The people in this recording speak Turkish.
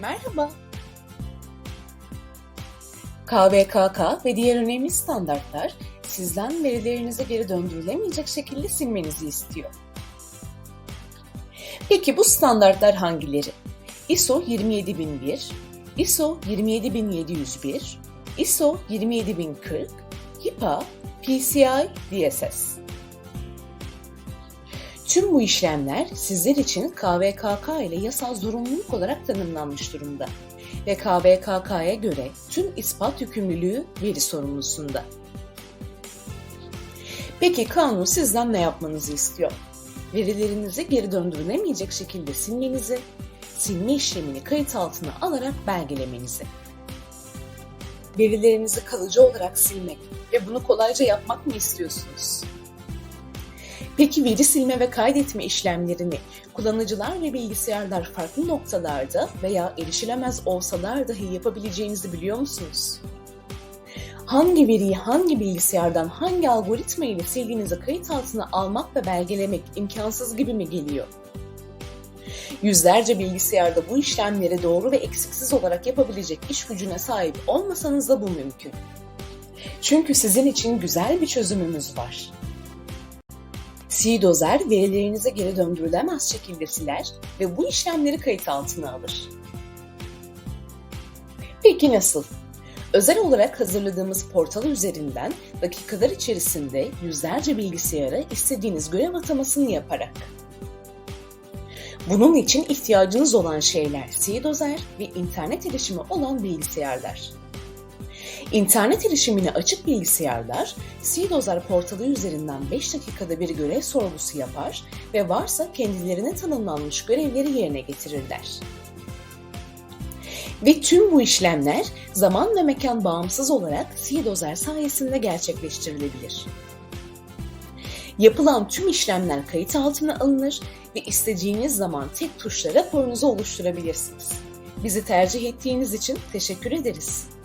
Merhaba. KVKK ve diğer önemli standartlar sizden verilerinize geri döndürülemeyecek şekilde silmenizi istiyor. Peki bu standartlar hangileri? ISO 27001, ISO 27701, ISO 27040, HIPAA, PCI DSS. Tüm bu işlemler sizler için KVKK ile yasal zorunluluk olarak tanımlanmış durumda ve KVKK'ya göre tüm ispat yükümlülüğü veri sorumlusunda. Peki kanun sizden ne yapmanızı istiyor? Verilerinizi geri döndürülemeyecek şekilde silmenizi, silme işlemini kayıt altına alarak belgelemenizi. Verilerinizi kalıcı olarak silmek ve bunu kolayca yapmak mı istiyorsunuz? Peki veri silme ve kaydetme işlemlerini kullanıcılar ve bilgisayarlar farklı noktalarda veya erişilemez olsalar dahi yapabileceğinizi biliyor musunuz? Hangi veriyi hangi bilgisayardan hangi algoritma ile sildiğinizi kayıt altına almak ve belgelemek imkansız gibi mi geliyor? Yüzlerce bilgisayarda bu işlemleri doğru ve eksiksiz olarak yapabilecek iş gücüne sahip olmasanız da bu mümkün. Çünkü sizin için güzel bir çözümümüz var. C-Dozer verilerinize geri döndürülemez şekilde siler ve bu işlemleri kayıt altına alır. Peki nasıl? Özel olarak hazırladığımız portal üzerinden dakikalar içerisinde yüzlerce bilgisayara istediğiniz görev atamasını yaparak. Bunun için ihtiyacınız olan şeyler C-Dozer ve internet erişimi olan bilgisayarlar. İnternet erişimine açık bilgisayarlar, C-Dozer portalı üzerinden 5 dakikada bir görev sorgusu yapar ve varsa kendilerine tanımlanmış görevleri yerine getirirler. Ve tüm bu işlemler zaman ve mekan bağımsız olarak C-Dozer sayesinde gerçekleştirilebilir. Yapılan tüm işlemler kayıt altına alınır ve istediğiniz zaman tek tuşla raporunuzu oluşturabilirsiniz. Bizi tercih ettiğiniz için teşekkür ederiz.